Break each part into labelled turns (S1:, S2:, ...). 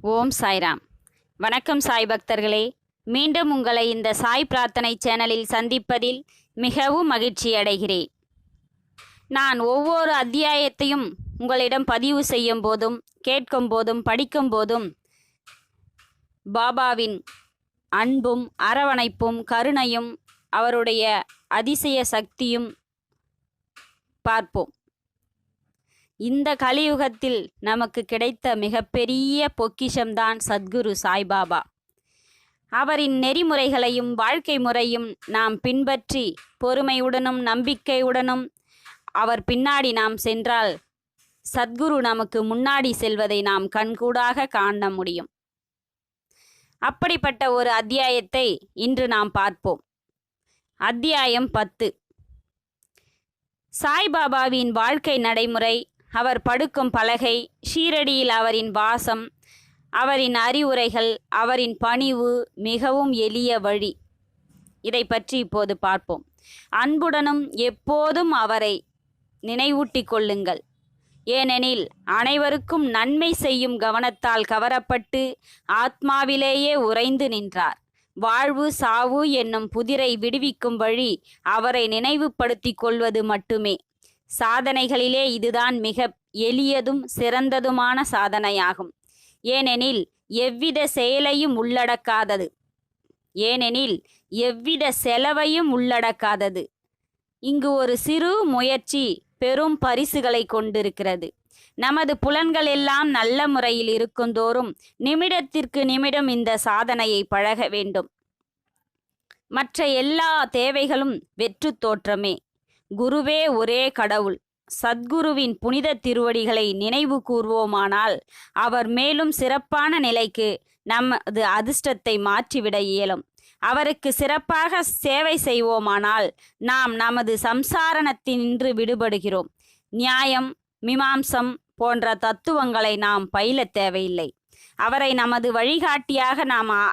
S1: ஓம் சாய்ராம். வணக்கம் சாய் பக்தர்களே. மீண்டும் உங்களை இந்த சாய் பிரார்த்தனை சேனலில் சந்திப்பதில் மிகவும் மகிழ்ச்சி அடைகிறேன். நான் ஒவ்வொரு அத்தியாயத்தையும் உங்களிடம் பதிவு செய்யும் போதும் கேட்கும் போதும் படிக்கும் போதும் பாபாவின் அன்பும் அரவணைப்பும் கருணையும் அவருடைய அதிசய சக்தியும் பார்ப்போம். இந்த கலியுகத்தில் நமக்கு கிடைத்த மிகப்பெரிய பொக்கிஷம்தான் சத்குரு சாய்பாபா. அவரின் நெறிமுறைகளையும் வாழ்க்கை முறையும் நாம் பின்பற்றி பொறுமையுடனும் நம்பிக்கையுடனும் அவர் பின்னாடி நாம் சென்றால் சத்குரு நமக்கு முன்னாடி செல்வதை நாம் கண்கூடாக காண முடியும். அப்படிப்பட்ட ஒரு அத்தியாயத்தை இன்று நாம் பார்ப்போம். அத்தியாயம் பத்து. சாய்பாபாவின் வாழ்க்கை நடைமுறை அவர் படுக்கும் பலகை ஷீரடியில் அவரின் வாசம் அவரின் அறிவுரைகள் அவரின் பணிவு மிகவும் எளிய வழி. இதை பற்றி இப்போது பார்ப்போம். அன்புடனும் எப்போதும் அவரை நினைவூட்டிக் கொள்ளுங்கள். ஏனெனில் அனைவருக்கும் நன்மை செய்யும் கவனத்தால் கவரப்பட்டு ஆத்மாவிலேயே உறைந்து நின்றார். வாழ்வு சாவு என்னும் புதிரை விடுவிக்கும் வழி அவரை நினைவுபடுத்திக் கொள்வது மட்டுமே. சாதனைகளிலே இதுதான் மிக எளியதும் சிறந்ததுமான சாதனையாகும். ஏனெனில் எவ்வித செயலையும் உள்ளடக்காதது. ஏனெனில் எவ்வித செலவையும் உள்ளடக்காதது. இங்கு ஒரு சிறு முயற்சி பெரும் பரிசுகளை கொண்டிருக்கிறது. நமது புலன்கள் எல்லாம் நல்ல முறையில் இருக்குந்தோறும் நிமிடத்திற்கு நிமிடம் இந்த சாதனையை பழக வேண்டும். மற்ற எல்லா தேவைகளும் வெற்று தோற்றமே. குருவே ஒரே கடவுள். சத்குருவின் புனித திருவடிகளை நினைவு கூர்வோமானால் அவர் மேலும் சிறப்பான நிலைக்கு நமது அதிர்ஷ்டத்தை மாற்றிவிட இயலும். அவருக்கு சிறப்பாக சேவை செய்வோமானால் நாம் நமது சம்சாரணத்தினின்று விடுபடுகிறோம். நியாயம் மீமாம்சம் போன்ற தத்துவங்களை நாம் பயில தேவையில்லை. அவரை நமது வழிகாட்டியாக நாம் அ-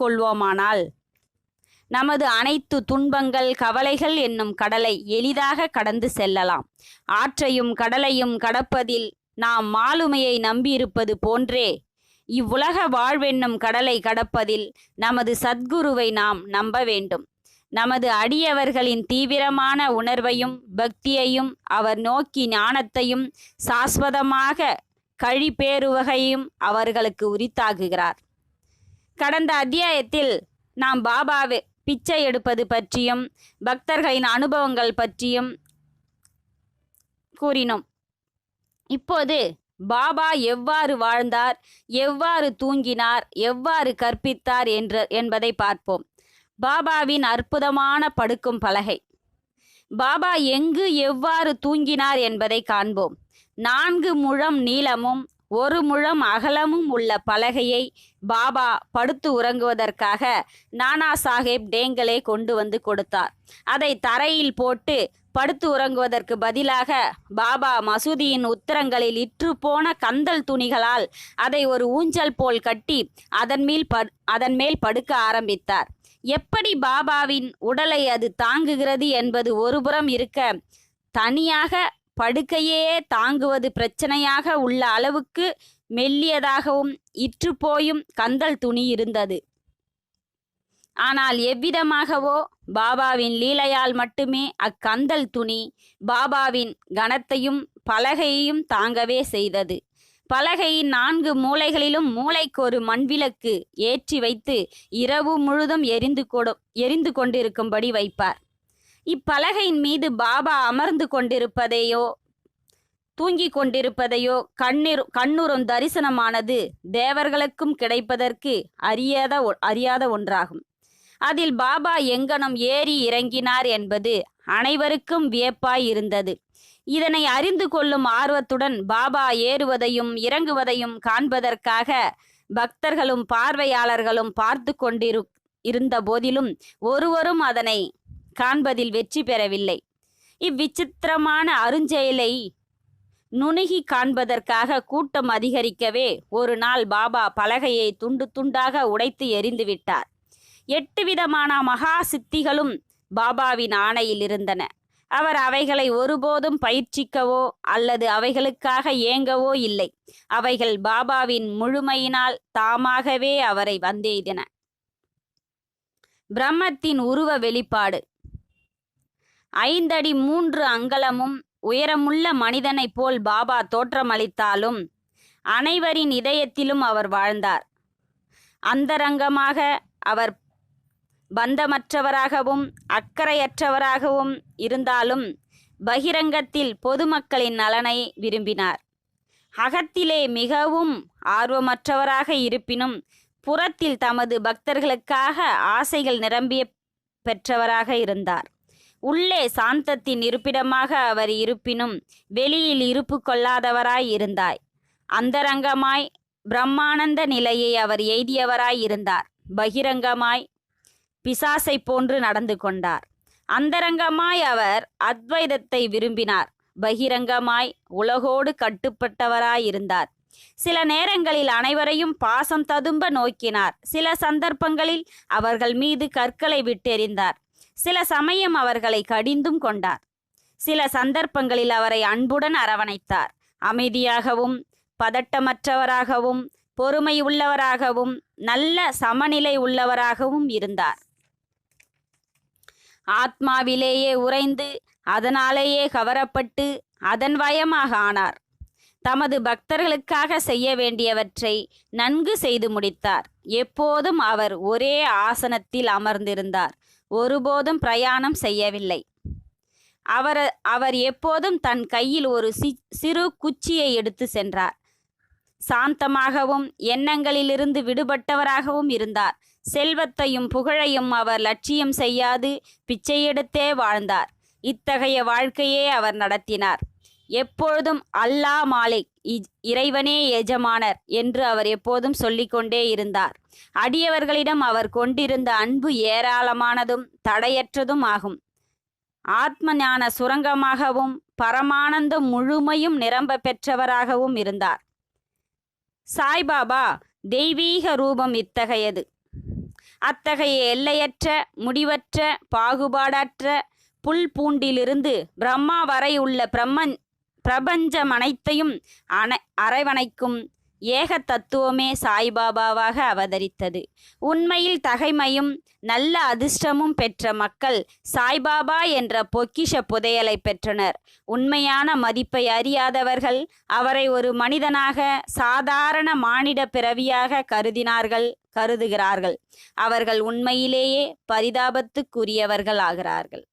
S1: கொள்வோமானால் நமது அனைத்து துன்பங்கள் கவலைகள் என்னும் கடலை எளிதாக கடந்து செல்லலாம். ஆற்றையும் கடலையும் கடப்பதில் நாம் மாலுமையை நம்பியிருப்பது போன்றே இவ்வுலக வாழ்வென்னும் கடலை கடப்பதில் நமது சத்குருவை நாம் நம்ப வேண்டும். நமது அடியவர்களின் தீவிரமான உணர்வையும் பக்தியையும் அவர் நோக்கி ஞானத்தையும் சாஸ்வதமாக கழிப்பேறுவகையும் அவர்களுக்கு உரித்தாகுகிறார் கடந்த அத்தியாயத்தில் நாம் பாபாவே பிச்சை எடுப்பது பற்றியும் பக்தர்களின் அனுபவங்கள் பற்றியும் கூறினோம். இப்போது பாபா எவ்வாறு வாழ்ந்தார் எவ்வாறு தூங்கினார் எவ்வாறு கற்பித்தார் என்று என்பதை பார்ப்போம். பாபாவின் அற்புதமான படுக்கும் பலகை. பாபா எங்கு எவ்வாறு தூங்கினார் என்பதை காண்போம். நான்கு முழம் நீளமும் ஒரு முழம் அகலமும் உள்ள பலகையை பாபா படுத்து உறங்குவதற்காக நானா சாஹேப் டேங்கலே கொண்டு வந்து கொடுத்தார். அதை தரையில் போட்டு படுத்து உறங்குவதற்கு பதிலாக பாபா மசூதியின் உத்தரங்களில் இற்று போன கந்தல் துணிகளால் அதை ஒரு ஊஞ்சல் போல் கட்டி அதன் மேல் படு அதன் மேல் படுக்க ஆரம்பித்தார். எப்படி பாபாவின் உடலை அது தாங்குகிறது என்பது ஒருபுறம் இருக்க தனியாக படுக்கையே தாங்குவது பிரச்சனையாக உள்ள அளவுக்கு மெல்லியதாகவும் இற்று போயும் கந்தல் துணி இருந்தது. ஆனால் எவ்விதமாகவோ பாபாவின் லீலையால் மட்டுமே அக்கந்தல் துணி பாபாவின் கனத்தையும் பலகையையும் தாங்கவே செய்தது. பலகையின் நான்கு மூலைகளிலும் மூளைக்கு ஒரு மண்விளக்கு ஏற்றி வைத்து இரவு முழுதும் எரிந்து கொடு எரிந்து கொண்டிருக்கும்படி வைப்பார். இப்பலகையின் மீது பாபா அமர்ந்து கொண்டிருப்பதையோ தூங்கிக் கொண்டிருப்பதையோ கண்ணீர் கண்ணுறும் தரிசனமானது தேவர்களுக்கும் கிடைப்பதற்கு அறியாத ஒ- அறியாத ஒன்றாகும். அதில் பாபா எங்கனம் ஏறி இறங்கினார் என்பது அனைவருக்கும் வியப்பாய் இருந்தது. இதனை அறிந்து கொள்ளும் ஆர்வத்துடன் பாபா ஏறுவதையும் இறங்குவதையும் காண்பதற்காக பக்தர்களும் பார்வையாளர்களும் பார்த்து கொண்டிரு இருந்த போதிலும் ஒருவரும் அதனை காண்பதில் வெற்றி பெறவில்லை. இவ்விசித்திரமான அருஞ்செயலை நுணுகி காண்பதற்காக கூட்டம் அதிகரிக்கவே ஒரு நாள் பாபா பலகையை துண்டு துண்டாக உடைத்து எரிந்துவிட்டார் எட்டு விதமான மகா சித்திகளும் பாபாவின் ஆணையில் இருந்தன. அவர் அவைகளை ஒருபோதும் பயிற்சிக்கவோ அல்லது அவைகளுக்காக ஏங்கவோ இல்லை. அவைகள் பாபாவின் முழுமையினால் தாமாகவே அவரை வந்தெய்தன. பிரம்மத்தின் உருவ வெளிப்பாடு. ஐந்தடி மூன்று அங்கலமும் உயரமுள்ள மனிதனைப் போல் பாபா தோற்றமளித்தாலும் அனைவரின் இதயத்திலும் அவர் வாழ்ந்தார். அந்தரங்கமாக அவர் பந்தமற்றவராகவும் அக்கறையற்றவராகவும் இருந்தாலும் பகிரங்கத்தில் பொதுமக்களின் நலனை விரும்பினார். அகத்திலே மிகவும் ஆர்வமற்றவராக இருப்பினும் புறத்தில் தமது பக்தர்களுக்காக ஆசைகள் நிரம்பிய பெற்றவராக இருந்தார். உள்ளே சாந்தத்தின் இருப்பிடமாக அவர் இருப்பினும் வெளியில் இருப்பு கொள்ளாதவராய் இருந்தாய் அந்தரங்கமாய் பிரம்மானந்த நிலையை அவர் எய்தியவராய் இருந்தார். பகிரங்கமாய் பிசாசை போன்று நடந்து கொண்டார். அந்தரங்கமாய் அவர் அத்வைதத்தை விரும்பினார். பகிரங்கமாய் உலகோடு கட்டுப்பட்டவராயிருந்தார் சில நேரங்களில் அனைவரையும் பாசம் ததும்ப நோக்கினார். சில சந்தர்ப்பங்களில் அவர்கள் மீது கற்களை விட்டெறிந்தார். சில சமயம் அவர்களை கடிந்தும் கொண்டார். சில சந்தர்ப்பங்களில் அவரை அன்புடன் அரவணைத்தார். அமைதியாகவும் பதட்டமற்றவராகவும் பொறுமை உள்ளவராகவும் நல்ல சமநிலை உள்ளவராகவும் இருந்தார். ஆத்மாவிலேயே உறைந்து அதனாலேயே கவரப்பட்டு அதன் வயமாக ஆனார். தமது பக்தர்களுக்காக செய்ய வேண்டியவற்றை நன்கு செய்து முடித்தார். எப்போதும் அவர் ஒரே ஆசனத்தில் அமர்ந்திருந்தார். ஒருபோதும் பிரயாணம் செய்யவில்லை. அவர் அவர் எப்போதும் தன் கையில் ஒரு சி சிறு குச்சியை எடுத்து சென்றார். சாந்தமாகவும் எண்ணங்களிலிருந்து விடுபட்டவராகவும் இருந்தார். செல்வத்தையும் புகழையும் அவர் லட்சியம் செய்யாது பிச்சையெடுத்தே வாழ்ந்தார். இத்தகைய வாழ்க்கையே அவர் நடத்தினார். எப்பொழுதும் அல்லாஹ் மாலிக் இறைவனே எஜமானர் என்று அவர் எப்போதும் சொல்லிக்கொண்டே இருந்தார். அடியவர்களிடம் அவர் கொண்டிருந்த அன்பு ஏராளமானதும் தடையற்றதும் ஆகும். ஆத்ம ஞான சுரங்கமாகவும் பரமானந்த முழுமையும் நிரம்ப பெற்றவராகவும் இருந்தார். சாய்பாபா தெய்வீக ரூபம் இத்தகையது. அத்தகைய எல்லையற்ற முடிவற்ற பாகுபாடற்ற புல் பூண்டிலிருந்து பிரம்மா வரை உள்ள பிரம்மன் பிரபஞ்சம் அனைத்தையும் அனை அரவணைக்கும் ஏக தத்துவமே சாய்பாபாவாக அவதரித்தது. உண்மையில் தகைமையும் நல்ல அதிர்ஷ்டமும் பெற்ற மக்கள் சாய்பாபா என்ற பொக்கிஷ புதையலை பெற்றனர். உண்மையான மதிப்பை அறியாதவர்கள் அவரை ஒரு மனிதனாக சாதாரண மானிட பிறவியாக கருதினார்கள் கருதுகிறார்கள். அவர்கள் உண்மையிலேயே பரிதாபத்துக்குரியவர்கள் ஆகிறார்கள்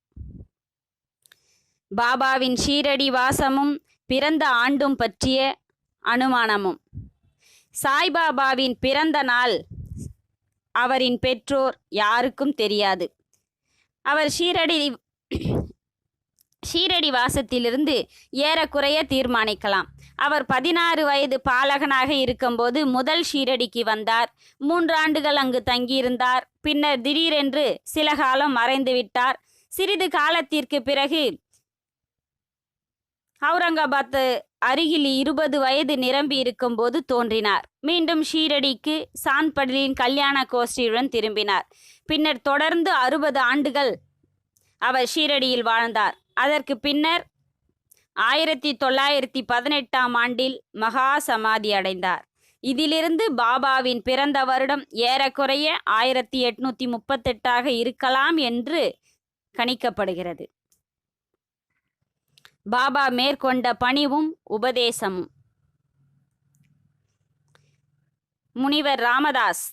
S1: பாபாவின் ஷீரடி வாசமும் பிறந்த ஆண்டும் பற்றிய அனுமானமும். சாய்பாபாவின் பிறந்த நாள் அவரின் பெற்றோர் யாருக்கும் தெரியாது. அவர் ஷீரடி ஷீரடி வாசத்திலிருந்து ஏறக்குறைய தீர்மானிக்கலாம். அவர் பதினாறு வயது பாலகனாக இருக்கும்போது முதல் ஷீரடிக்கு வந்தார். மூன்று ஆண்டுகள் அங்கு தங்கியிருந்தார். பின்னர் திடீரென்று சில காலம் மறைந்துவிட்டார். சிறிது காலத்திற்கு பிறகு அவுரங்காபாத் அருகில் இருபது வயது நிரம்பி இருக்கும்போது தோன்றினார். மீண்டும் ஷீரடிக்கு சான்படலின் கல்யாண கோஷ்டியுடன் திரும்பினார். பின்னர் தொடர்ந்து அறுபது ஆண்டுகள் அவர் ஷீரடியில் வாழ்ந்தார். அதற்கு பின்னர் ஆயிரத்தி தொள்ளாயிரத்தி பதினெட்டாம் ஆண்டில் மகா சமாதி அடைந்தார். இதிலிருந்து பாபாவின் பிறந்த வருடம் ஏறக்குறைய ஆயிரத்தி எட்நூத்தி முப்பத்தெட்டாக இருக்கலாம் என்று கணிக்கப்படுகிறது. பாபா மேற்கொண்ட பணிவும் உபதேசமும். முனிவர் ராமதாஸ்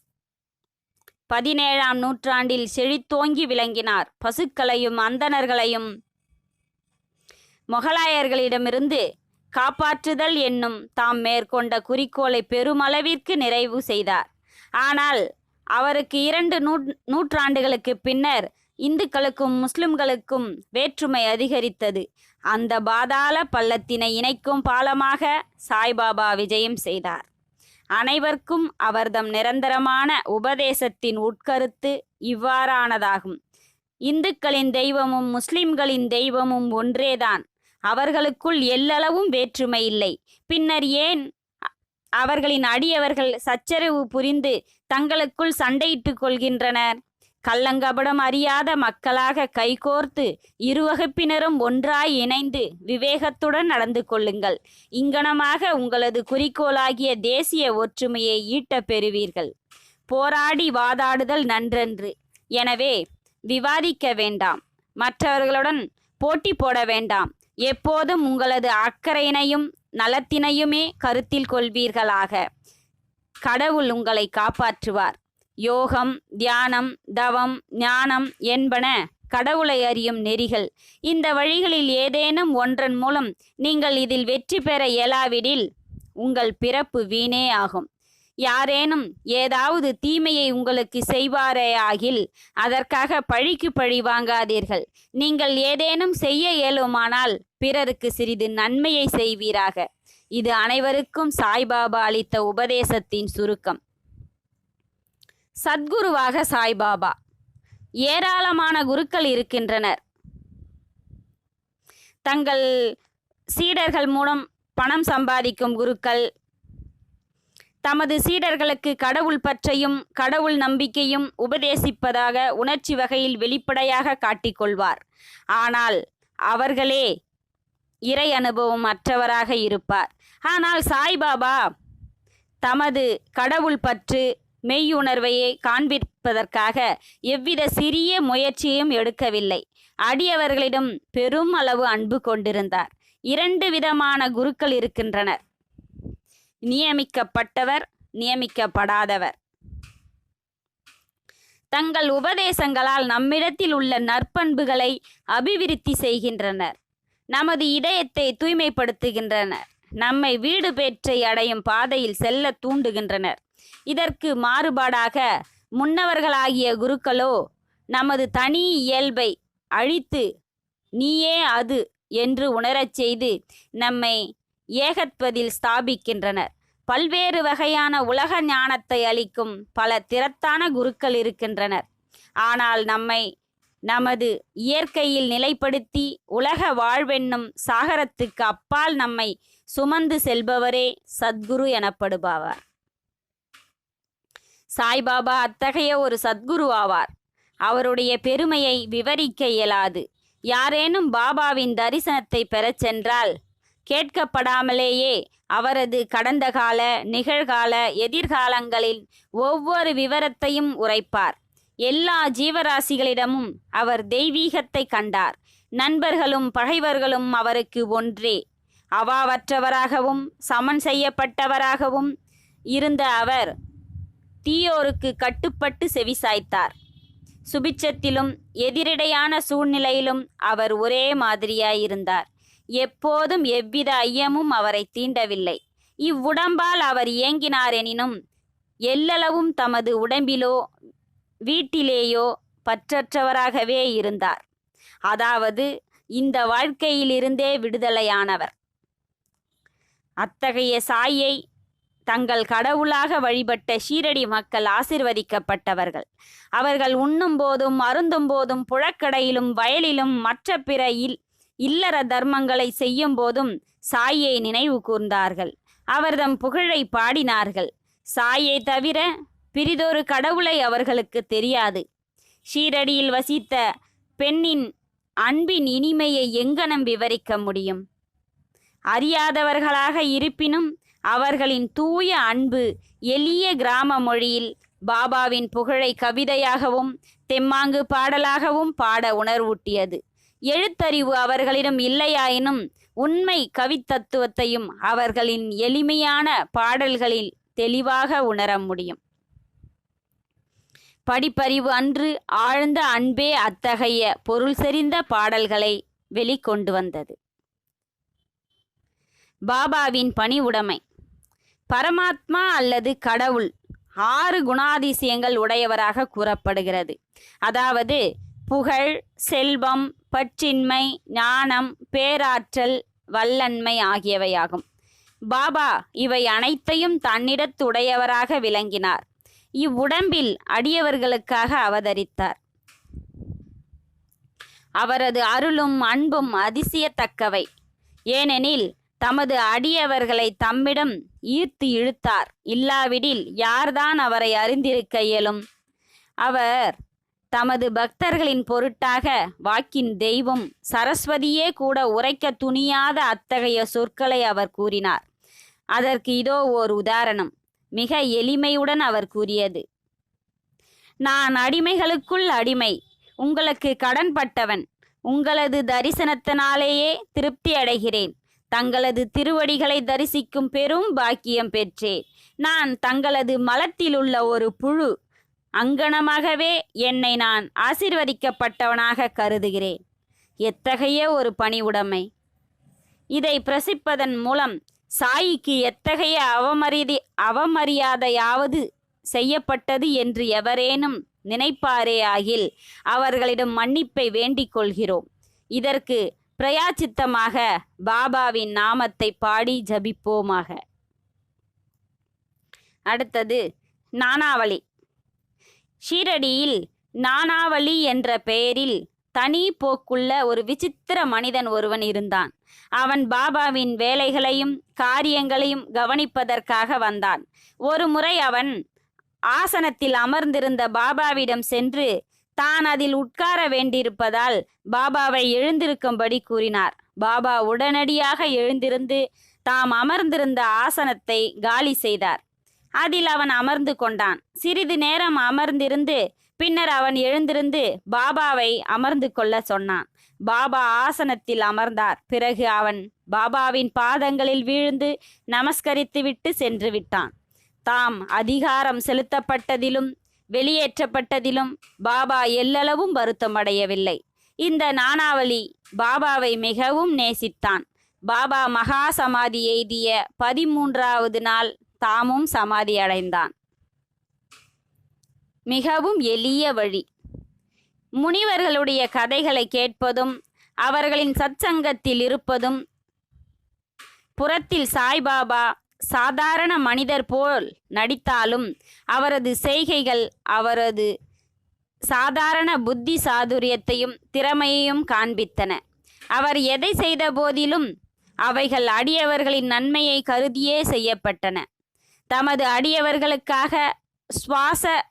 S1: பதினேழாம் நூற்றாண்டில் செழித்தோங்கி விளங்கினார். பசுக்களையும் அந்தணர்களையும் மொகலாயர்களிடமிருந்து காப்பாற்றுதல் என்னும் தாம் மேற்கொண்ட குறிக்கோளை பெருமளவிற்கு நிறைவு செய்தார். ஆனால் அவருக்கு இரண்டு நூ நூற்றாண்டுகளுக்கு பின்னர் இந்துக்களுக்கும் முஸ்லிம்களுக்கும் வேற்றுமை அதிகரித்தது. அந்த பாதாள பள்ளத்தினை இணைக்கும் பாலமாக சாய்பாபா விஜயம் செய்தார். அனைவருக்கும் அவர்தம் நிரந்தரமான உபதேசத்தின் உட்கருத்து இவ்வாறானதாகும். இந்துக்களின் தெய்வமும் முஸ்லிம்களின் தெய்வமும் ஒன்றேதான். அவர்களுக்குள் எல்லளவும் வேற்றுமை இல்லை. பின்னர் ஏன் அவர்களின் அடியவர்கள் சச்சரவு புரிந்து தங்களுக்குள் சண்டையிட்டுக் கொள்கின்றனர்? கள்ளங்கபடம் அறியாத மக்களாக கைகோர்த்து இருவகுப்பினரும் ஒன்றாய் இணைந்து விவேகத்துடன் நடந்து கொள்ளுங்கள். இங்கனமாக உங்களது குறிக்கோளாகிய தேசிய ஒற்றுமையை ஈட்டப் பெறுவீர்கள். போராடி வாதாடுதல் நன்றன்று. எனவே விவாதிக்க வேண்டாம். மற்றவர்களுடன் போட்டி போட வேண்டாம். எப்போதும் உங்களது அக்கறையினையும் நலத்தினையுமே கருத்தில் கொள்வீர்களாக. கடவுள் உங்களை காப்பாற்றுவார். யோகம் தியானம் தவம் ஞானம் என்பன கடவுளை அறியும் நெறிகள். இந்த வழிகளில் ஏதேனும் ஒன்றன் மூலம் நீங்கள் இதில் வெற்றி பெற இயலாவிடில் உங்கள் பிறப்பு வீணே ஆகும். யாரேனும் ஏதாவது தீமையை உங்களுக்கு செய்வாரே ஆகில் அதற்காக பழிக்கு பழி வாங்காதீர்கள். நீங்கள் ஏதேனும் செய்ய இயலுமானால் பிறருக்கு சிறிது நன்மையை செய்வீராக. இது அனைவருக்கும் சாய்பாபா அளித்த உபதேசத்தின் சுருக்கம். சத்குருவாக சாய்பாபா. ஏராளமான குருக்கள் இருக்கின்றனர். தங்கள் சீடர்கள் மூலம் பணம் சம்பாதிக்கும் குருக்கள் தமது சீடர்களுக்கு கடவுள் பற்றையும் கடவுள் நம்பிக்கையும் உபதேசிப்பதாக உணர்ச்சி வகையில் வெளிப்படையாக காட்டிக்கொள்வார். ஆனால் அவர்களே இறை அனுபவம் அற்றவராக இருப்பார். ஆனால் சாய்பாபா தமது கடவுள் பற்று மெய்யுணர்வையை காண்பிப்பதற்காக எவ்வித சிறிய முயற்சியும் எடுக்கவில்லை. அடியவர்களிடம் பெரும் அளவு அன்பு கொண்டிருந்தார். இரண்டு விதமான குருக்கள் இருக்கின்றனர். நியமிக்கப்பட்டவர் நியமிக்கப்படாதவர். தங்கள் உபதேசங்களால் நம்மிடத்தில் உள்ள நற்பண்புகளை அபிவிருத்தி செய்கின்றனர். நமது இதயத்தை தூய்மைப்படுத்துகின்றனர். நம்மை வீடு பேற்றை அடையும் பாதையில் செல்ல தூண்டுகின்றனர். இதற்கு மாறுபாடாக முன்னவர்களாகிய குருக்களோ நமது தனி இயல்பை அழித்து நீயே அது என்று உணரச் செய்து நம்மை ஏகத்வதில் ஸ்தாபிக்கின்றனர். பல்வேறு வகையான உலக ஞானத்தை அளிக்கும் பல திறத்தான குருக்கள் இருக்கின்றனர். ஆனால் நம்மை நமது இயற்கையில் நிலைப்படுத்தி உலக வாழ்வென்னும் சாகரத்துக்கு அப்பால் நம்மை சுமந்து செல்பவரே சத்குரு எனப்படுபவர். சாய்பாபா அத்தகைய ஒரு சத்குரு ஆவார் அவருடைய பெருமையை விவரிக்க இயலாது. யாரேனும் பாபாவின் தரிசனத்தை பெறச் சென்றால் கேட்கப்படாமலேயே அவரது கடந்த கால நிகழ்கால எதிர்காலங்களில் ஒவ்வொரு விவரத்தையும் உரைப்பார். எல்லா ஜீவராசிகளிடமும் அவர் தெய்வீகத்தை கண்டார். நண்பர்களும் பகைவர்களும் அவருக்கு ஒன்றே. அவாவற்றவராகவும் சமன் செய்யப்பட்டவராகவும் இருந்த அவர் தீயோருக்கு கட்டுப்பட்டு செவிசாய்த்தார் சுபிட்சத்திலும் எதிரிடையான சூழ்நிலையிலும் அவர் ஒரே மாதிரியாயிருந்தார். எப்போதும் எவ்வித ஐயமும் அவரை தீண்டவில்லை. இவ்வுடம்பால் அவர் இயங்கினார் எனினும் எல்லளவும் தமது உடம்பிலோ வீட்டிலேயோ பற்றற்றவராகவே இருந்தார். அதாவது இந்த வாழ்க்கையிலிருந்தே விடுதலையானவர். அத்தகைய சாயை தங்கள் கடவுளாக வழிபட்ட ஷீரடி மக்கள் ஆசிர்வதிக்கப்பட்டவர்கள். அவர்கள் உண்ணும் போதும் அருந்தும் போதும் புழக்கடையிலும் வயலிலும் மற்ற பிற இல் இல்லற தர்மங்களை செய்யும் போதும் சாயை நினைவு கூர்ந்தார்கள். அவர்தம் புகழை பாடினார்கள். சாயை தவிர பிரிதொரு கடவுளை அவர்களுக்கு தெரியாது. ஷீரடியில் வசித்த பெண்ணின் அன்பின் இனிமையை எங்கனம் விவரிக்க முடியும்? அறியாதவர்களாக இருப்பினும் அவர்களின் தூய அன்பு எளிய கிராம மொழியில் பாபாவின் புகழை கவிதையாகவும் தெம்மாங்கு பாடலாகவும் பாட உணர்வூட்டியது. எழுத்தறிவு அவர்களிடம் இல்லையாயினும் உண்மை கவித்தத்துவத்தையும் அவர்களின் எளிமையான பாடல்களில் தெளிவாக உணர முடியும். படிப்பறிவு அன்று ஆழ்ந்த அன்பே அத்தகைய பொருள் செறிந்த பாடல்களை வெளிக்கொண்டு வந்தது. பாபாவின் பணி உடைமை பரமாத்மா அல்லது கடவுள் ஆறு குணாதிசயங்கள் உடையவராக கூறப்படுகிறது. அதாவது புகழ் செல்வம் பற்றின்மை ஞானம் பேராற்றல் வல்லன்மை ஆகியவையாகும். பாபா இவை அனைத்தையும் தன்னிடத்துடையவராக விளங்கினார். இவ்வுடம்பில் அடியவர்களுக்காக அவதரித்தார். அவரது அருளும் அன்பும் அதிசயத்தக்கவை. ஏனெனில் தமது அடியவர்களை தம்மிடம் ஈர்த்து இழுத்தார். இல்லாவிடில் யார்தான் அவரை அறிந்திருக்க இயலும்? அவர் தமது பக்தர்களின் பொருட்டாக வாக்கின் தெய்வம் சரஸ்வதியே கூட உரைக்க துணியாத அத்தகைய சொற்களை அவர் கூறினார். அதற்கு இதோ ஓர் உதாரணம். மிக எளிமையுடன் அவர் கூறியது. நான் அடிமைகளுக்குள் அடிமை. உங்களுக்கு கடன்பட்டவன். உங்களது தரிசனத்தினாலேயே திருப்தி அடைகிறேன். தங்களது திருவடிகளை தரிசிக்கும் பெரும் பாக்கியம் பெற்றேன் நான் தங்களது மலத்திலுள்ள ஒரு புழு. அங்கனமாகவே என்னை நான் ஆசிர்வதிக்கப்பட்டவனாக கருதுகிறேன். எத்தகைய ஒரு பணிவுடைமை இதை பிரசிப்பதன் மூலம் சாயிக்கு எத்தகைய அவமரியதி அவமரியாதையாவது செய்யப்பட்டது என்று எவரேனும் நினைப்பாரே ஆகில் அவர்களிடம் மன்னிப்பை வேண்டிக் கொள்கிறோம். இதற்கு பிரயாச்சித்தமாக பாபாவின் நாமத்தை பாடி ஜபிப்போமாக. அடுத்தது நானாவளி. ஷீரடியில் நானாவளி என்ற பெயரில் தனி போக்குள்ள ஒரு விசித்திர மனிதன் ஒருவன் இருந்தான். அவன் பாபாவின் வேலைகளையும் காரியங்களையும் கவனிப்பதற்காக வந்தான். ஒரு முறை அவன் ஆசனத்தில் அமர்ந்திருந்த பாபாவிடம் சென்று தான் அதில் உட்கார வேண்டியிருப்பதால் பாபாவை எழுந்திருக்கும்படி கூறினார். பாபா உடனடியாக எழுந்திருந்து தாம் அமர்ந்திருந்த ஆசனத்தை காலி செய்தார். அதில் அவன் அமர்ந்து கொண்டான். சிறிது நேரம் அமர்ந்திருந்து பின்னர் அவன் எழுந்திருந்து பாபாவை அமர்ந்து கொள்ள சொன்னான். பாபா ஆசனத்தில் அமர்ந்தார். பிறகு அவன் பாபாவின் பாதங்களில் வீழ்ந்து நமஸ்கரித்துவிட்டு சென்று விட்டான். தாம் அதிகாரம் செலுத்தப்பட்டதிலும் வெளியேற்றப்பட்டதிலும் பாபா எல்லளவும் வருத்தமடையவில்லை. இந்த நானாவளி பாபாவை மிகவும் நேசித்தான். பாபா மகா சமாதி எய்திய பதிமூன்றாவது நாள் தாமும் சமாதி அடைந்தான். மிகவும் எளிய வழி. முனிவர்களுடைய கதைகளை கேட்பதும் அவர்களின் சத்சங்கத்தில் இருப்பதும் புறத்தில் சாய்பாபா சாதாரண மனிதர் போல் நடித்தாலும் அவரது செய்கைகள் அவரது சாதாரண புத்தி சாதுரியத்தையும் திறமையையும் காண்பித்தன. அவர் எதை செய்த போதிலும் அவைகள் அடியவர்களின் நன்மையை கருதியே செய்யப்பட்டன. தமது அடியவர்களுக்காக சுவாச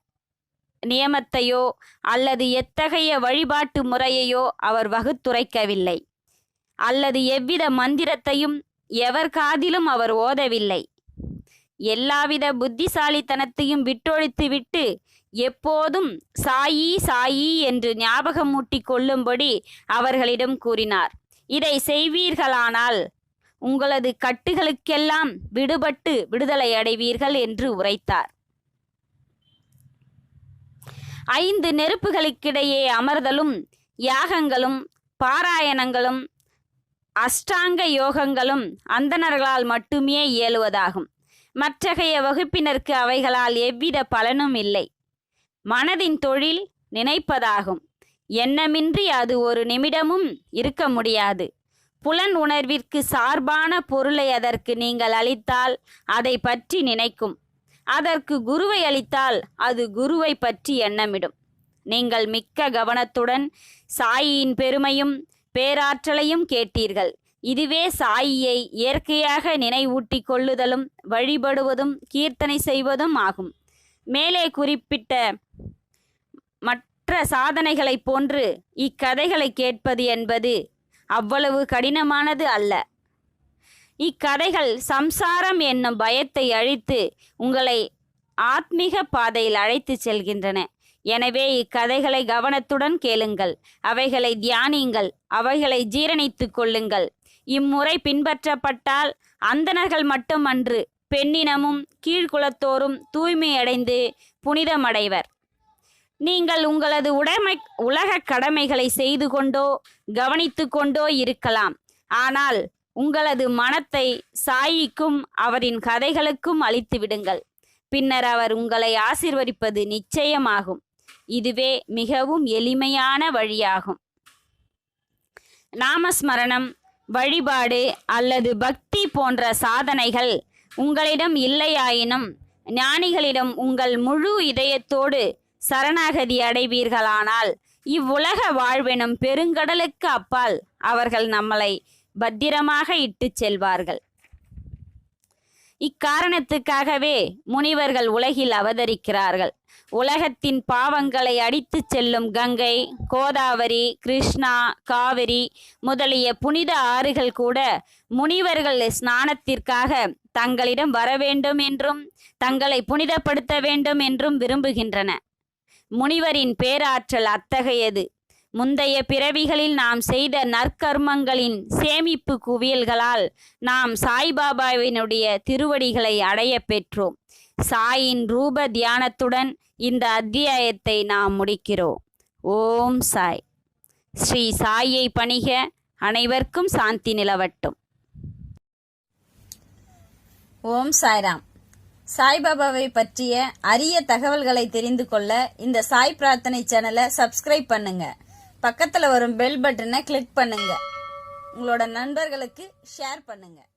S1: நியமத்தையோ அல்லது எத்தகைய வழிபாட்டு முறையையோ அவர் வகுத்துரைக்கவில்லை. அல்லது எவ்வித மந்திரத்தையும் எவர் காதிலும் அவர் ஓதவில்லை. எல்லாவித புத்திசாலித்தனத்தையும் விட்டொழித்துவிட்டு எப்போதும் சாயி சாயி என்று ஞாபகமூட்டி கொள்ளும்படி அவர்களிடம் கூறினார். இதை செய்வீர்களானால் உங்களது கட்டுகளுக்கெல்லாம் விடுபட்டு விடுதலை அடைவீர்கள் என்று உரைத்தார். ஐந்து நெருப்புகளுக்கிடையே அமர்தலும் யாகங்களும் பாராயணங்களும் அஷ்டாங்க யோகங்களும் அந்தணர்களால் மட்டுமே இயலுவதாகும். மற்றகைய வகுப்பினருக்கு அவைகளால் எவ்வித பலனும் இல்லை. மனதின் தொழில் நினைப்பதாகும். எண்ணமின்றி அது ஒரு நிமிடமும் இருக்க முடியாது. புலன் உணர்விற்கு சார்பான பொருளை அதற்கு நீங்கள் அளித்தால் அதை பற்றி நினைக்கும். அதற்கு குருவை அளித்தால் அது குருவை பற்றி எண்ணமிடும். நீங்கள் மிக்க கவனத்துடன் சாயியின் பெருமையும் பேராற்றலையும் கேட்டீர்கள். இதுவே சாயியை இயற்கையாக நினைவூட்டிக் கொள்ளுதலும் வழிபடுவதும் கீர்த்தனை செய்வதும் ஆகும். மேலே குறிப்பிட்ட மற்ற சாதனைகளைப் போன்று இக்கதைகளை கேட்பது என்பது அவ்வளவு கடினமானது அல்ல. இக்கதைகள் சம்சாரம் என்னும் பயத்தை அழித்து உங்களை ஆத்மீக பாதையில் அழைத்துச் செல்கின்றன. எனவே இக்கதைகளை கவனத்துடன் கேளுங்கள். அவைகளை தியானியுங்கள். அவைகளை ஜீரணித்துக் கொள்ளுங்கள். இம்முறை பின்பற்றப்பட்டால் அந்தணர்கள் மட்டுமன்று பெண்ணினமும் கீழ்குலத்தோரும் தூய்மையடைந்து புனிதமடைவர். நீங்கள் உங்களது உடைமை உலக கடமைகளை செய்து கொண்டோ கவனித்து கொண்டோ இருக்கலாம். ஆனால் உங்களது மனத்தை சாயிக்கும் அவரின் கதைகளுக்கும் அழித்து விடுங்கள் பின்னர் அவர் உங்களை ஆசிர்வதிப்பது நிச்சயமாகும். இதுவே மிகவும் எளிமையான வழியாகும். நாமஸ்மரணம் வழிபாடு அல்லது பக்தி போன்ற சாதனைகள் உங்களிடம் இல்லையாயினும் ஞானிகளிடம் உங்கள் முழு இதயத்தோடு சரணாகதி அடைவீர்களானால் இவ்வுலக வாழ்வெனும் பெருங்கடலுக்கு அப்பால் அவர்கள் நம்மளை பத்திரமாக இட்டுச் செல்வார்கள். இக்காரணத்துக்காகவே முனிவர்கள் உலகில் அவதரிக்கிறார்கள். உலகத்தின் பாவங்களை அடித்துச் செல்லும் கங்கை கோதாவரி கிருஷ்ணா காவிரி முதலிய புனித ஆறுகள் கூட முனிவர்கள் ஸ்நானத்திற்காக தங்களிடம் வர வேண்டும் என்றும் தங்களை புனிதப்படுத்த வேண்டும் என்றும் விரும்புகின்றன. முனிவரின் பேராற்றல் அத்தகையது. முந்தைய பிறவிகளில் நாம் செய்த நற்கர்மங்களின் சேமிப்பு குவியல்களால் நாம் சாய்பாபாவினுடைய திருவடிகளை அடைய பெற்றோம். சாயின் ரூப தியானத்துடன் இந்த அத்தியாயத்தை நாம் முடிக்கிறோம். ஓம் சாய். ஸ்ரீ சாயை பணிக. அனைவருக்கும் சாந்தி நிலவட்டும். ஓம் சாய்ராம். சாய்பாபாவை பற்றிய அரிய தகவல்களை தெரிந்து கொள்ள இந்த சாய் பிரார்த்தனை சேனலை சப்ஸ்கிரைப் பண்ணுங்கள் பக்கத்தில் வரும் பெல் பட்டனை கிளிக் பண்ணுங்கள் உங்களோட நண்பர்களுக்கு ஷேர் பண்ணுங்கள்